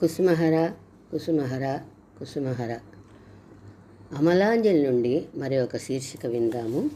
కుసుమహర కుసుమహర కుసుమహర. అమలాంజలి నుండి మరి ఒక శీర్షిక విందాము.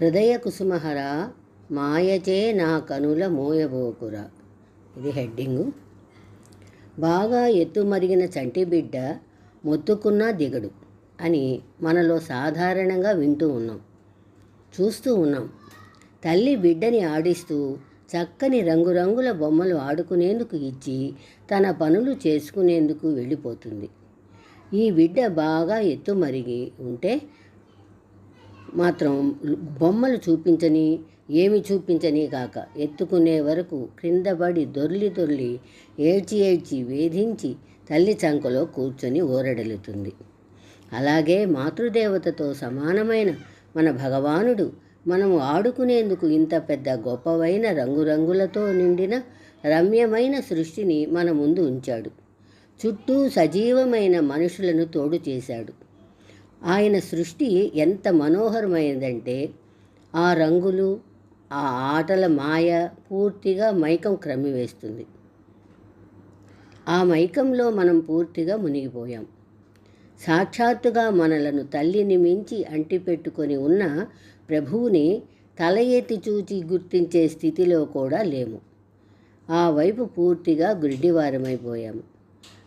హృదయ కుసుమహర మాయచే నా కనుల మోయబోకుర. ఇది హెడ్డింగు. బాగా ఎత్తుమరిగిన చంటి బిడ్డ మొత్తుకున్నా దిగడు అని మనలో సాధారణంగా వింటూ ఉన్నాం చూస్తూ ఉన్నాం. తల్లి బిడ్డని ఆడిస్తూ చక్కని రంగురంగుల బొమ్మలు ఆడుకునేందుకు ఇచ్చి తన పనులు చేసుకునేందుకు వెళ్ళిపోతుంది. ఈ బిడ్డ బాగా ఎత్తుమరిగి ఉంటే మాత్రం బొమ్మలు చూపించని ఏమి చూపించని కాక ఎత్తుకునే వరకు క్రిందపడి దొర్లి దొర్లి ఏడ్చి ఏడ్చి వేధించి తల్లి చంకలో కూర్చొని ఊరడలుతుంది. అలాగే మాతృదేవతతో సమానమైన మన భగవానుడు మనము ఆడుకునేందుకు ఇంత పెద్ద గొప్పవైన రంగురంగులతో నిండిన రమ్యమైన సృష్టిని మన ముందు ఉంచాడు. చుట్టూ సజీవమైన మనుషులను తోడు చేశాడు. ఆయన సృష్టి ఎంత మనోహరమైనదంటే ఆ రంగులు ఆ ఆటల మాయ పూర్తిగా మైకం క్రమివేస్తుంది. ఆ మైకంలో మనం పూర్తిగా మునిగిపోయాం. సాక్షాత్తుగా మనలను తల్లిని మించి అంటిపెట్టుకొని ఉన్న ప్రభువుని తల ఎత్తి చూచి గుర్తించే స్థితిలో కూడా లేము. ఆ వైపు పూర్తిగా గుడ్డివారమైపోయాము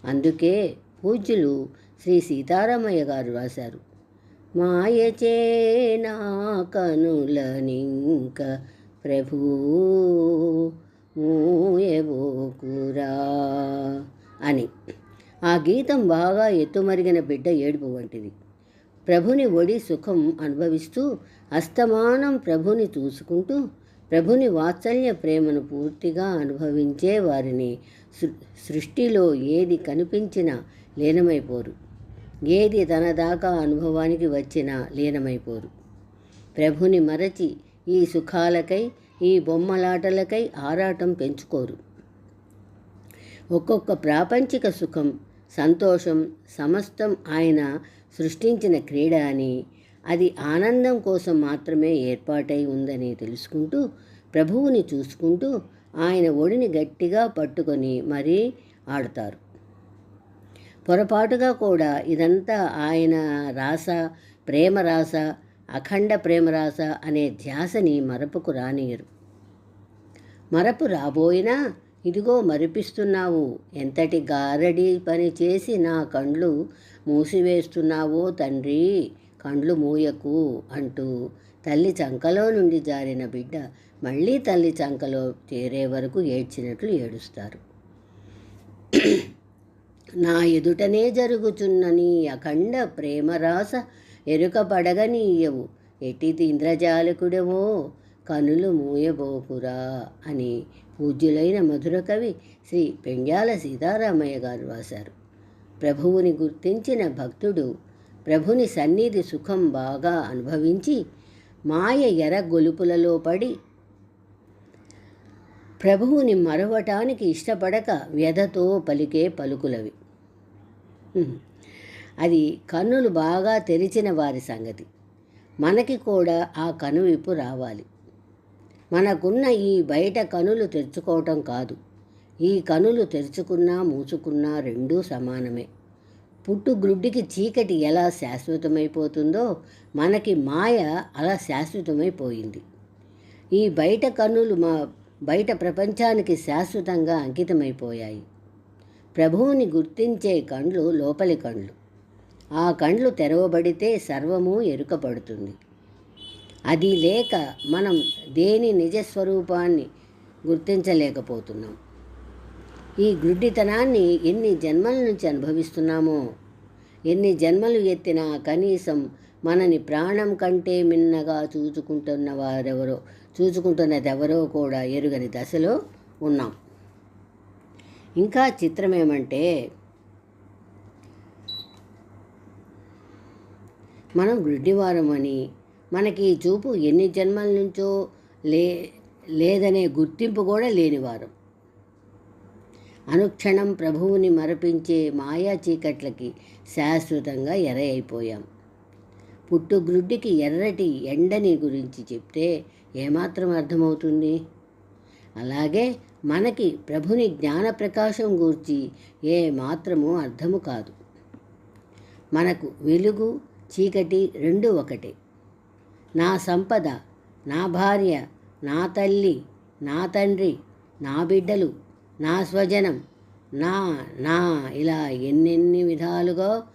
అందుకే పూజ్యులు శ్రీ సీతారామయ్య గారు రాశారు. మాయచే నా కనులనింక ప్రభూ మూయబోకురా అని. ఆ గీతం బాగా ఎత్తుమరిగిన బిడ్డ ఏడుపు వంటిది. ప్రభుని ఒడి సుఖం అనుభవిస్తూ అస్తమానం ప్రభుని చూసుకుంటూ ప్రభుని వాత్సల్య ప్రేమను పూర్తిగా అనుభవించే వారిని సృష్టిలో ఏది కనిపించినా లీనమైపోరు. ఏది తన దాకా అనుభవానికి వచ్చినా లీనమైపోరు. ప్రభుని మరచి ఈ సుఖాలకై ఈ బొమ్మలాటలకై ఆరాటం పెంచుకోరు. ఒక్కొక్క ప్రాపంచిక సుఖం సంతోషం సమస్తం ఆయన సృష్టించిన క్రీడ అని. అది ఆనందం కోసం మాత్రమే ఏర్పాటై ఉందని తెలుసుకుంటూ ప్రభువుని చూసుకుంటూ ఆయన ఒడిని గట్టిగా పట్టుకొని మరీ ఆడతారు. పొరపాటుగా కూడా ఇదంతా ఆయన రాస ప్రేమరాస అఖండ ప్రేమరాస అనే ధ్యాసని మరపుకు రానియరు మరపు రాబోయినా ఇదిగో మరిపిస్తున్నావు. ఎంతటి గారడి పని చేసి నా కండ్లు మూసివేస్తున్నావో తండ్రి. కండ్లు మూయకు అంటూ తల్లి చంకలో నుండి జారిన బిడ్డ మళ్ళీ తల్లి చంకలో చేరే వరకు ఏడ్చినట్లు ఏడుస్తారు. నా ఎదుటనే జరుగుచున్న నీ అఖండ ప్రేమరాస ఎరుక పడగనీయవు ఎట్టి ఇంద్రజాలకుడవో కనులు మూయబోకురా అని పూజ్యులైన మధుర కవి శ్రీ పెండ్యాల సీతారామయ్య గారు రాశారు. ప్రభువుని గుర్తించిన భక్తుడు ప్రభుని సన్నిధి సుఖం బాగా అనుభవించి మాయ ఎర గొలుపులలో పడి ప్రభువుని మరవటానికి ఇష్టపడక వ్యధతో పలికే పలుకులవి. అది కన్నులు బాగా తెరిచిన వారి సంగతి. మనకి కూడా ఆ కనువిప్పు రావాలి. మనకున్న ఈ బయట కనులు తెరుచుకోవటం కాదు. ఈ కనులు తెరుచుకున్నా మూసుకున్నా రెండూ సమానమే. పుట్టు గ్రుడ్డికి చీకటి ఎలా శాశ్వతమైపోతుందో మనకి మాయ అలా శాశ్వతమైపోయింది. ఈ బయట కన్నులు మా బయట ప్రపంచానికి శాశ్వతంగా అంకితమైపోయాయి. ప్రభువుని గుర్తించే కండ్లు లోపలి కండ్లు. ఆ కండ్లు తెరవబడితే సర్వము ఎరుకపడుతుంది. అది లేక మనం దేని నిజస్వరూపాన్ని గుర్తించలేకపోతున్నాం. ఈ గుడ్డితనాన్ని ఎన్ని జన్మల నుంచి అనుభవిస్తున్నామో ఎన్ని జన్మలు ఎత్తినా కనీసం మనని ప్రాణం కంటే మిన్నగా చూచుకుంటున్న వారెవరో చూచుకుంటున్నదెవరో కూడా ఎరుగని దశలో ఉన్నాం. ఇంకా చిత్రం ఏమంటే మనం గుడ్డివారం అని మనకి ఈ చూపు ఎన్ని జన్మల నుంచో లే లేదనే గుర్తింపు కూడా లేనివారు అనుక్షణం ప్రభువుని మరపించే మాయా చీకట్లకి శాశ్వతంగా ఎర్ర అయిపోయాం పుట్టుగ్రుడ్డికి ఎర్రటి ఎండని గురించి చెప్తే ఏమాత్రం అర్థమవుతుంది? అలాగే మనకి ప్రభుని జ్ఞాన ప్రకాశం గూర్చి ఏ మాత్రము అర్థము కాదు. మనకు వెలుగు చీకటి రెండు ఒకటే. నా సంపద నా భార్య నా తల్లి నా తండ్రి నా బిడ్డలు నా స్వజనం నా నా ఇలా ఎన్నెన్ని విధాలుగా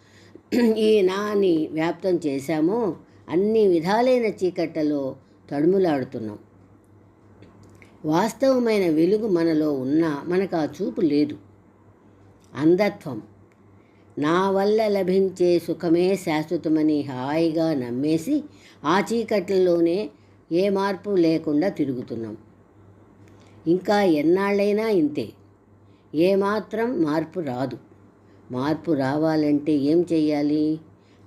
ఈ నాని వ్యాప్తం చేశామో అన్ని విధాలైన చీకట్లలో తడుములాడుతున్నాం. వాస్తవమైన వెలుగు మనలో ఉన్నా మనకు ఆ చూపు లేదు. అంధత్వం నా వల్ల లభించే సుఖమే శాశ్వతమని హాయిగా నమ్మేసి ఆ చీకట్లలోనే ఏ మార్పు లేకుండా తిరుగుతున్నాం. ఇంకా ఎన్నాళ్ళైనా ఇంతే. ఏమాత్రం మార్పు రాదు. మార్పు రావాలంటే ఏం చెయ్యాలి?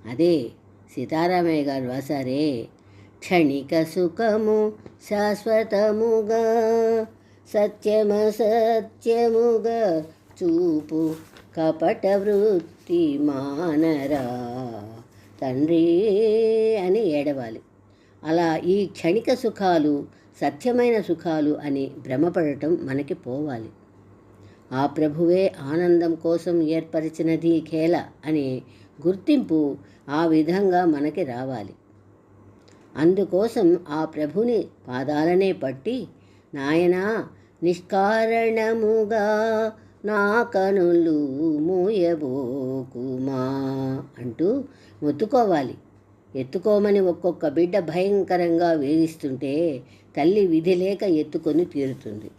అదే సీతారామయ్య గారు రాశారే క్షణిక సుఖము శాశ్వతముగా సత్యమ సత్యముగా చూపు కపట వృత్తి మానరా తండ్రి అని ఏడవాలి. అలా ఈ క్షణిక సుఖాలు సత్యమైన సుఖాలు అని భ్రమపడటం మనకి పోవాలి. ఆ ప్రభువే ఆనందం కోసం ఏర్పరిచినది ఖేల అనే గుర్తింపు ఆ విధంగా మనకి రావాలి. అందుకోసం ఆ ప్రభుని పాదాలనే పట్టి నాయనా నిష్కారణముగా నా కనులు మూయబోకుమా అంటూ మొత్తుకోవాలి. ఎత్తుకోమని ఒక్కొక్క బిడ్డ భయంకరంగా వేధిస్తుంటే తల్లి విధి లేక ఎత్తుకొని తీరుతుంది.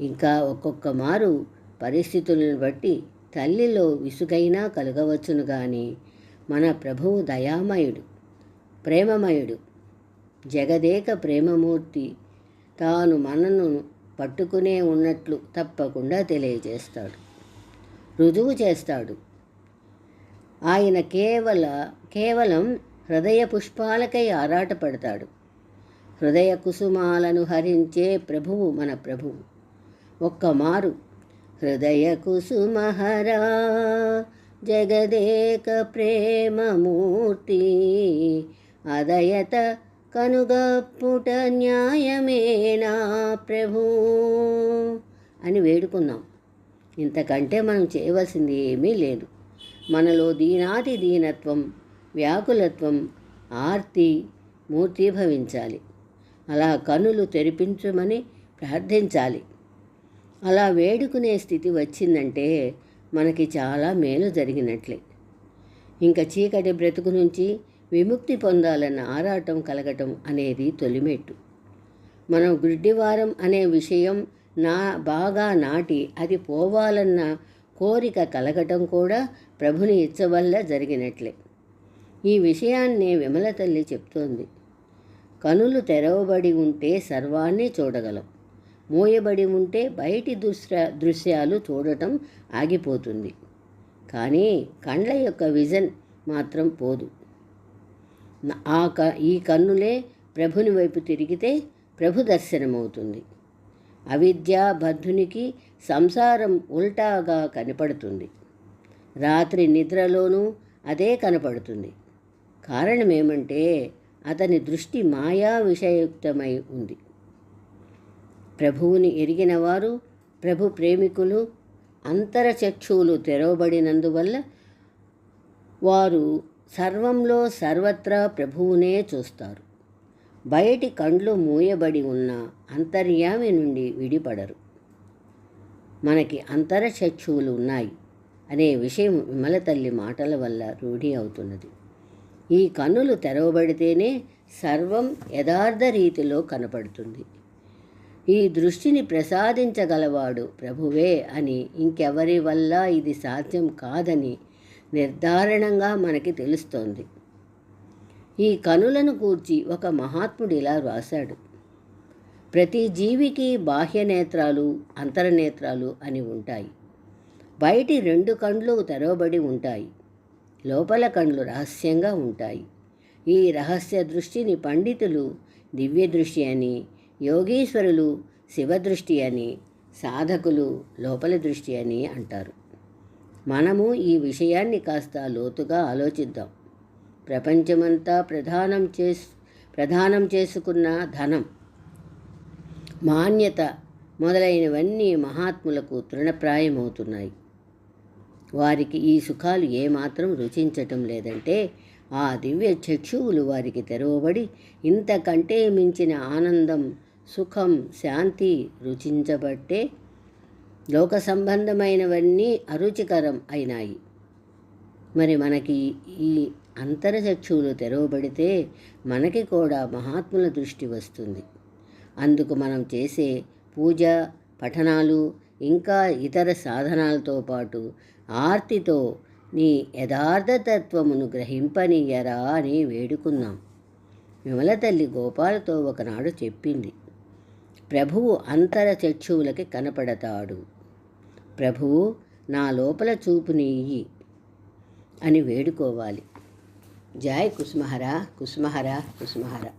ఇంకా ఒక్కొక్క మారు పరిస్థితులను బట్టి తల్లిలో విసుగైనా కలగవచ్చును కానీ మన ప్రభువు దయామయుడు ప్రేమమయుడు జగదేక ప్రేమమూర్తి. తాను మనను పట్టుకునే ఉన్నట్లు తప్పకుండా తెలియజేస్తాడు. రుజువు చేస్తాడు. ఆయన కేవల కేవలం హృదయ పుష్పాలకై ఆరాటపడతాడు. హృదయ కుసుమాలను హరించే ప్రభువు మన ప్రభువు. ఒక్క మారు హృదయ కుసుమహరా జగదేక ప్రేమమూర్తి అదయత కనుగప్పుట న్యాయమేనా ప్రభు? అని వేడుకుందాం. ఇంతకంటే మనం చేయవలసింది ఏమీ లేదు. మనలో దీనాతి దీనత్వం వ్యాకులత్వం ఆర్తి మూర్తీభవించాలి అలా కనులు తెరిపించమని ప్రార్థించాలి. అలా వేడుకునే స్థితి వచ్చిందంటే మనకి చాలా మేలు జరిగినట్లే. ఇంకా చీకటి బ్రతుకు నుంచి విముక్తి పొందాలన్న ఆరాటం కలగటం అనేది తొలిమెట్టు. మనం గుడ్డివారం అనే విషయం నా బాగా నాటి అది పోవాలన్న కోరిక కలగటం కూడా ప్రభుని ఇచ్చ వల్ల జరిగినట్లే. ఈ విషయాన్నే విమల తల్లి చెప్తోంది. కనులు తెరవబడి ఉంటే సర్వాన్ని చూడగలం. మూయబడి ఉంటే బయటి దృశ్య దృశ్యాలు చూడటం ఆగిపోతుంది. కానీ కండ్ల యొక్క విజన్ మాత్రం పోదు. ఆ క ఈ కన్నులే ప్రభుని వైపు తిరిగితే ప్రభు దర్శనమవుతుంది. అవిద్య బద్ధునికి సంసారం ఉల్టాగా కనపడుతుంది. రాత్రి నిద్రలోనూ అదే కనపడుతుంది. కారణం ఏమంటే అతని దృష్టి మాయా విషయుక్తమై ఉంది. ప్రభువుని ఎరిగిన వారు ప్రభు ప్రేమికులు అంతరచక్షువులు తెరవబడినందువల్ల వారు సర్వంలో సర్వత్రా ప్రభువునే చూస్తారు. బయటి కండ్లు మూయబడి ఉన్న అంతర్యామి నుండి విడిపడరు. మనకి అంతర శత్రువులు ఉన్నాయి అనే విషయం విమల తల్లి మాటల వల్ల రూఢి అవుతున్నది. ఈ కన్నులు తెరవబడితేనే సర్వం యథార్థ రీతిలో కనపడుతుంది. ఈ దృష్టిని ప్రసాదించగలవాడు ప్రభువే అని ఇంకెవరి వల్ల ఇది సాధ్యం కాదని నిర్ధారణంగా మనకి తెలుస్తోంది. ఈ కనులను కూర్చి ఒక మహాత్ముడు ఇలా వ్రాశాడు. ప్రతి జీవికి బాహ్య నేత్రాలు అంతరనేత్రాలు అని ఉంటాయి. బయటి రెండు కండ్లు తెరవబడి ఉంటాయి. లోపల కండ్లు రహస్యంగా ఉంటాయి. ఈ రహస్య దృష్టిని పండితులు దివ్య దృష్టి అని యోగీశ్వరులు శివదృష్టి అని సాధకులు లోపల దృష్టి అని అంటారు. మనము ఈ విషయాన్ని కాస్త లోతుగా ఆలోచిద్దాం. ప్రపంచమంతా ప్రధానం చేసు ప్రధానం చేసుకున్న ధనం మాన్యత మొదలైనవన్నీ మహాత్ములకు తృణప్రాయమవుతున్నాయి. వారికి ఈ సుఖాలు ఏమాత్రం రుచించటం లేదంటే ఆ దివ్య చక్షువులు వారికి తెరవబడి ఇంతకంటే మించిన ఆనందం సుఖం శాంతి రుచించబట్టే లోక సంబంధమైనవన్నీ అరుచికరం అయినాయి. మరి మనకి ఈ అంతరచక్షువులు తెరవబడితే మనకి కూడా మహాత్ముల దృష్టి వస్తుంది. అందుకు మనం చేసే పూజ పఠనాలు ఇంకా ఇతర సాధనాలతో పాటు ఆర్తితో నీ యథార్థతత్వమును గ్రహింపనీయరా అని వేడుకున్నాం. విమల తల్లి గోపాలతో ఒకనాడు చెప్పింది ప్రభువు అంతర చక్షువులకి కనపడతాడు. ప్రభువు నా లోపల చూపుని ఇయ్యి అని వేడుకోవాలి. జాయ్ కుసుమహర కుసుమహర కుసుమహర.